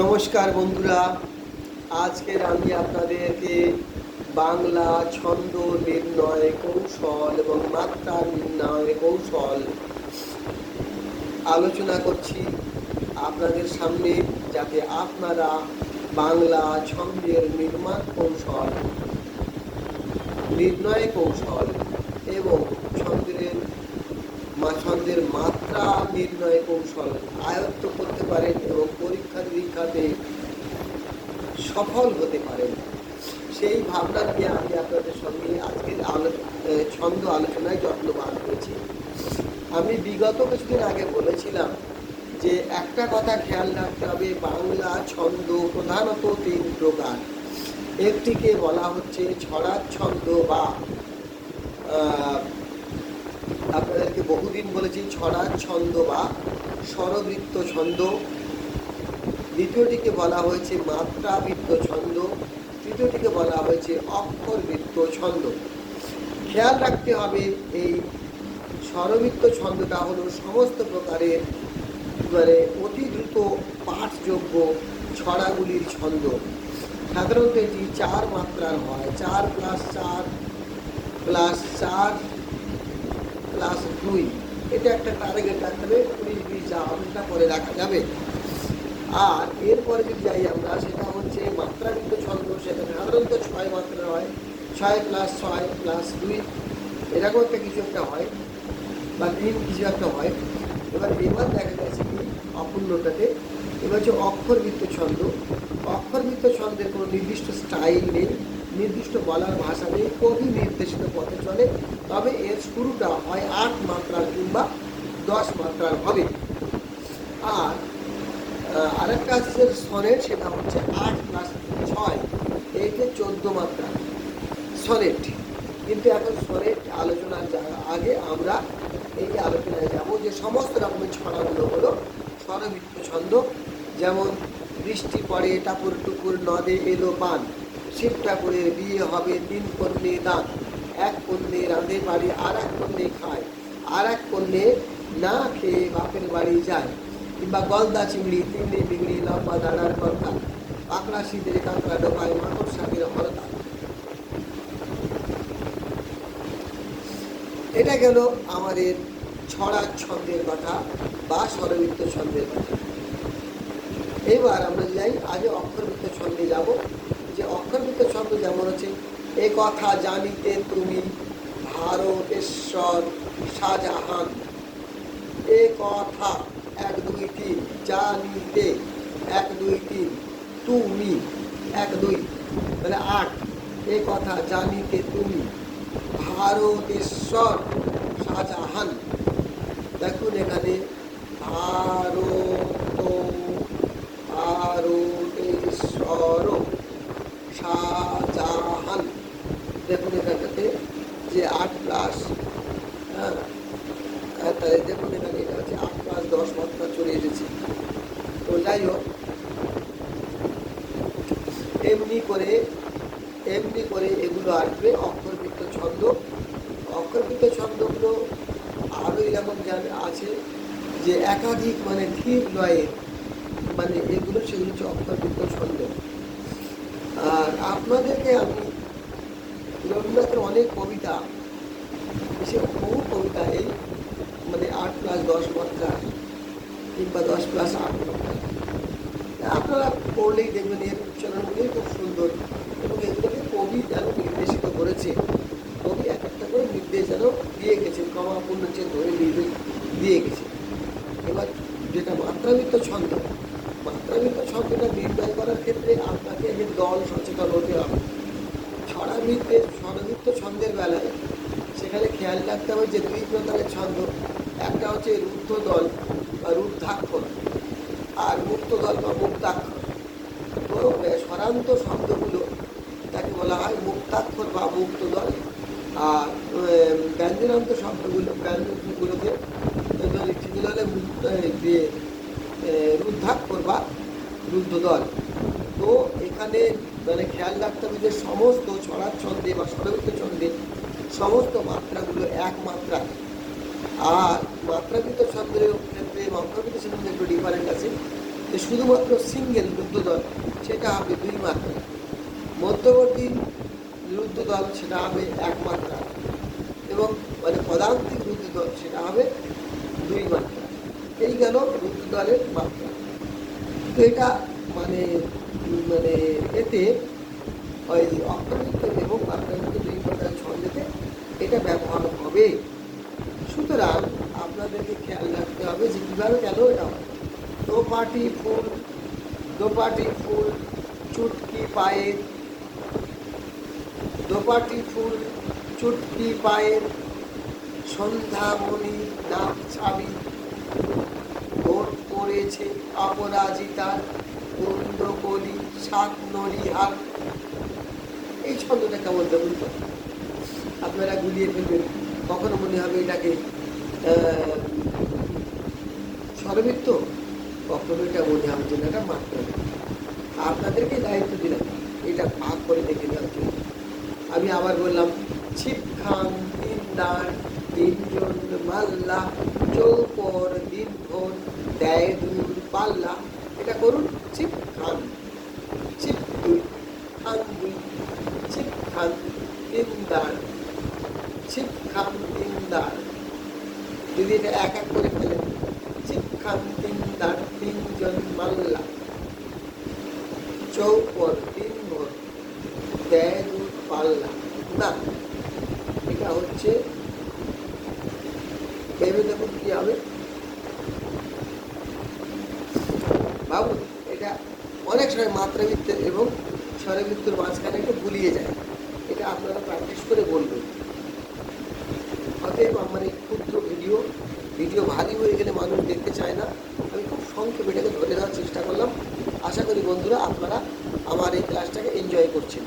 নমস্কার বন্ধুরা। আজকের আমি আপনাদেরকে বাংলা ছন্দ নির্ণয় কৌশল এবং মাত্রা নির্ণয় কৌশল আলোচনা করছি আপনাদের সামনে যাতে আপনারা বাংলা ছন্দের নির্মাণ কৌশল, নির্ণয় কৌশল এবং ছন্দের ছন্দের মাত্রা নির্ণয় কৌশল আয়ত্ত করতে পারেন এবং পরীক্ষা নিরীক্ষাতে সফল হতে পারেন। সেই ভাবনা নিয়ে আমি আপনাদের সঙ্গে আজকের আলো ছন্দ আলোচনায় যত্নবান হয়েছি আমি বিগত কিছুদিন আগে বলেছিলাম যে একটা কথা খেয়াল রাখতে হবে, বাংলা ছন্দ প্রধানত তিন প্রকার। একটিকে বলা হচ্ছে ছড়ার ছন্দ বা আপনাদেরকে বহুদিন বলেছি ছড়ার ছন্দ বা স্বরবৃত্ত ছন্দ। দ্বিতীয়টিকে বলা হয়েছে মাত্রাবৃত্ত ছন্দ, তৃতীয়টিকে বলা হয়েছে অক্ষরবৃত্ত ছন্দ। খেয়াল রাখতে হবে, এই স্বরবৃত্ত ছন্দটা হলো সমস্ত প্রকারের মানে অতি দ্রুত পাঠযোগ্য ছড়াগুলির ছন্দ। সাধারণত এটি চার মাত্রার হয়, চার প্লাস চার প্লাস চার প্লাস দুই। এটা একটা টার্গেট রাখতে হবে, কুড়ি, বিশ, যা হবে পরে রাখা যাবে। আর এরপরে যদি যাই আমরা, সেটা হচ্ছে মাত্রাবৃত্ত ছন্দ সেটা সাধারণত ছয় মাত্রা হয়। ছয় প্লাস ছয় প্লাস দুই, এরকম একটা কিছু একটা হয়, বা তিন কিছু একটা হয়। এবার এবার দেখা যাচ্ছে কি, অপূর্ণটাতে। এবার হচ্ছে অক্ষরবৃত্ত ছন্দ। অক্ষরবৃত্ত ছন্দের কোনো নির্দিষ্ট স্টাইল নেই, নির্দিষ্ট বলার ভাষা নেই, কবি নির্দেশিত পথে চলে। তবে এর শুরুটা হয় আট মাত্রার কিংবা দশ মাত্রার হবে। আর আরেকটা আছে যে সনেট সেটা হচ্ছে আট প্লাস ছয় এইটা চোদ্দ মাত্রা। সনেট কিন্তু এখন সনেট আলোচনার আগে আমরা এই আলোচনায় যাব যে সমস্ত রকমের ছড়াগুলো হলো স্বরবৃত্ত ছন্দ, যেমন বৃষ্টি পড়ে, টাপুর টুকুর নদে এলো পান, শিব ঠাকুরের বিয়ে হবে তিন কন্যে দান, এক কন্যে রাঁধে বাড়ি, আর এক কন্যে খায়, আর এক কন্যে না খেয়ে বাপের বাড়ি যায়। কিংবা গলদা চিংড়ি তিনটে বিগড়ি লম্বা দাঁড়ার কর্তা, পাকড়া শীতের কাঁকড়া, ডোকায়, মাকড় সাথের হরতা। এটা গেল আমাদের ছড়া ছন্দের কথা বা স্বরবৃত্ত ছন্দের কথা। এবার আমরা যাই আগে অক্ষরবৃত্ত ছন্দে যাব। যে অক্ষরবৃত্ত ছন্দ যেমন হচ্ছে, এ কথা জানিতে তুমি ভারতেশ্বর শাহজাহান। এ কথা এক, দুই, তিন জানিতে এক, দুই, তিন। তুমি। এক, দুই। তাহলে আট। এ কথা জানিতে তুমি। ভারতেশ্বর শাহজাহান। দেখুন এখানে ভারত ভারতেশ্বর শাহজাহান দেখুন এখানটাতে যে আট প্লাস হ্যাঁ আর তাহলে দেখুন এখানে এটা হচ্ছে আট প্লাস দশ এসেছে তো যাই হোক, এমনি করে এমনি করে এগুলো আসবে, অক্ষরবৃত্ত ছন্দ। অক্ষরবৃত্ত ছন্দগুলো আরও এরকম জানে আছে যে একাধিক মানে ধীর লয়ে মানে এগুলো সেগুলো হচ্ছে অক্ষরবৃত্ত ছন্দ। আর আপনাদেরকে আমি রবীন্দ্রনাথের অনেক কবিতা সে বহু কবিতা এই মানে আট প্লাস দশ মাত্রা কিংবা দশ প্লাস আট। আপনারা পড়লেই দেখবেন এর উচ্চারণগুলোই খুব সুন্দর। এবং এগুলোকে কবি যেন নির্দেশিত করেছে। কবি এক একটা করে নির্দেশ যেন দিয়ে গেছে কমা পূর্ণচ্ছেদ ধরে নির্দেশ দিয়ে গেছে। এবার যেটা মাত্রাবৃত্ত ছন্দ, মাত্রাবৃত্ত ছন্দটা নির্ণয় করার ক্ষেত্রে আপনাকে যে দল সচেতন হতে হবে। ছড়াবৃত্তের স্বরবৃত্ত ছন্দের বেলায় সেখানে খেয়াল রাখতে হবে যে দুই প্রকারের ছন্দ। একটা হচ্ছে রুদ্ধ দল বা রুদ্ধাক্ষর। আর মুক্ত দল বা মুক্তাক্ষর। তো স্বরান্ত শব্দগুলো তাকে বলা হয় মুক্তাক্ষর বা মুক্ত দল আর ব্যঞ্জনান্ত শব্দগুলো, ব্যঞ্জনগুলোকে সেগুলো হলে যে রুদ্ধাক্ষর বা রুদ্ধ দল তো এখানে মানে খেয়াল রাখতে হবে যে সমস্ত ছড়ার ছন্দে বা স্বরবৃত্ত ছন্দে সমস্ত মাত্রাগুলো এক মাত্রা আর মাত্রাকৃত ছন্দের ক্ষেত্রে মাত্রাকৃত ছন্দের একটু ডিফারেন্ট আছে। যে শুধুমাত্র সিঙ্গেল রুদ্রদল সেটা হবে দুই মাত্রা। মধ্যবর্তী রুদ্রদল সেটা হবে এক মাত্রা। এবং মানে পদান্তিক রুদ্রদল সেটা হবে দুই মাত্রা। এই গেল রুদ্রদলের মাত্রা। তো এটা মানে মানে এতে, ওই অক্রান্ত এবং আক্রান্ত দুই প্রকার ছন্দেতে এটা ব্যবহার হবে সুতরাং আপনাদেরকে খেয়াল রাখতে হবে যে কীভাবে কেন এটা হবে দোপাটি ফুল দোপাটি ফুল চুটকি পায়ের দোপাটি ফুল চুটকি পায়ের সন্ধ্যামণি নাম ছাবি। ভোট করেছে অপরাজিতার কুন্দকলি সাত নড়িহার এই ছন্দটা কেমন দেখুন তো? আপনারা গুলিয়ে ফেলবেন। কখনো মনে হবে এটাকে আহ, স্বরবৃত্ত কখনো এটা মনে যে না, এটা আপনাদেরকে দায়িত্ব দিলাম এটা ভাগ করে দেখে দেওয়ার আমি আবার বললাম ছিপ খান দিনদার তিনজন মাল্লা চৌপর দিনভর দেয় দূর পাল্লা। এটা করুন ছিপ খান ছিপ দুই খান দুই ছিপ খান দিনদার ছিপ খান দিনদার। যদি এটা এক এক করে ফেলেন ছিপ খান দিনদার তিনজন মাল্লা চৌপর দিনভর দেয় দূর পাল্লা। না, এটা হচ্ছে ভেবে দেখুন কি হবে। ভাবুন এটা অনেক সময় মাত্রাবৃত্তের এবং স্বরবৃত্তের মাঝখানে একটু গুলিয়ে যায়। এটা আপনারা প্র্যাকটিস করে বলবেন অতএব আমার এই ক্ষুদ্র ভিডিও ভিডিও ভারী হয়ে গেলে মানুষ দেখতে চায় না। আমি খুব সংক্ষেপে এটাকে ধরে দেওয়ার চেষ্টা করলাম। আশা করি বন্ধুরা আপনারা আমার এই ক্লাসটাকে এনজয় করছেন।